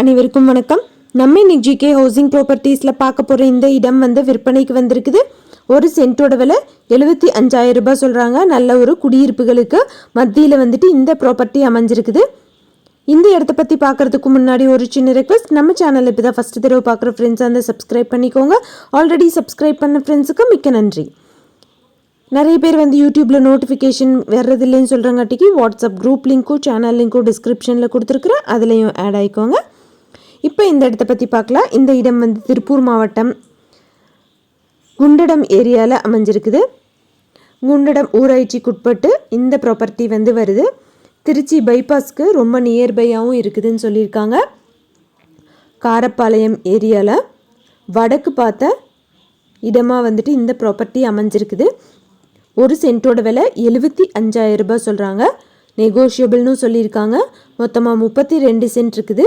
அனைவருக்கும் வணக்கம். நம்ம இன்னைக்கு ஜிகே ஹவுசிங் ப்ராப்பர்ட்டிஸில் பார்க்க போகிற இந்த இடம் வந்து விற்பனைக்கு வந்திருக்குது. ஒரு சென்ட்டோட விலை எழுபத்தி அஞ்சாயிரம் ரூபாய் சொல்கிறாங்க நல்ல ஒரு குடியிருப்புகளுக்கு மத்தியில் வந்துட்டு இந்த ப்ராப்பர்ட்டி அமைஞ்சிருக்குது. இந்த இடத்த பற்றி பார்க்குறதுக்கு முன்னாடி ஒரு சின்ன ரெக்வஸ்ட் நம்ம சேனலில் இப்போ தான் ஃபஸ்ட்டு தடவை பார்க்குற ஃப்ரெண்ட்ஸ் அந்த சப்ஸ்கிரைப் பண்ணிக்கோங்க. ஆல்ரெடி சப்ஸ்கிரைப் பண்ண ஃப்ரெண்ட்ஸுக்கு மிக்க நன்றி. நிறைய பேர் வந்து யூடியூப்பில் நோட்டிஃபிகேஷன் வர்றதில்லைன்னு சொல்கிறங்காட்டிக்கு வாட்ஸ்அப் குரூப் லிங்க்கும் சேனல் லிங்க்கும் டிஸ்கிரிப்ஷனில் கொடுத்துருக்குறேன். அதுலேயும் ஆட் ஆகிக்கோங்க இப்போ இந்த இடத்த பற்றி பார்க்கலாம். இந்த இடம் வந்து திருப்பூர் மாவட்டம் குண்டடம் ஏரியாவில் அமைஞ்சிருக்குது. குண்டடம் ஊராட்சிக்குட்பட்டு இந்த ப்ராப்பர்ட்டி வந்து வருது. திருச்சி பைபாஸ்க்கு ரொம்ப நியர்பையாகவும் இருக்குதுன்னு சொல்லியிருக்காங்க. காரப்பாளையம் ஏரியாவில் வடக்கு பார்த்த இடமாக வந்துட்டு இந்த ப்ராப்பர்ட்டி அமைஞ்சிருக்குது. ஒரு சென்ட்டோட விலை எழுபத்தி அஞ்சாயிரம் ரூபாய் சொல்கிறாங்க நெகோஷியபிள்னு சொல்லியிருக்காங்க. மொத்தமாக முப்பத்தி ரெண்டு சென்ட் இருக்குது.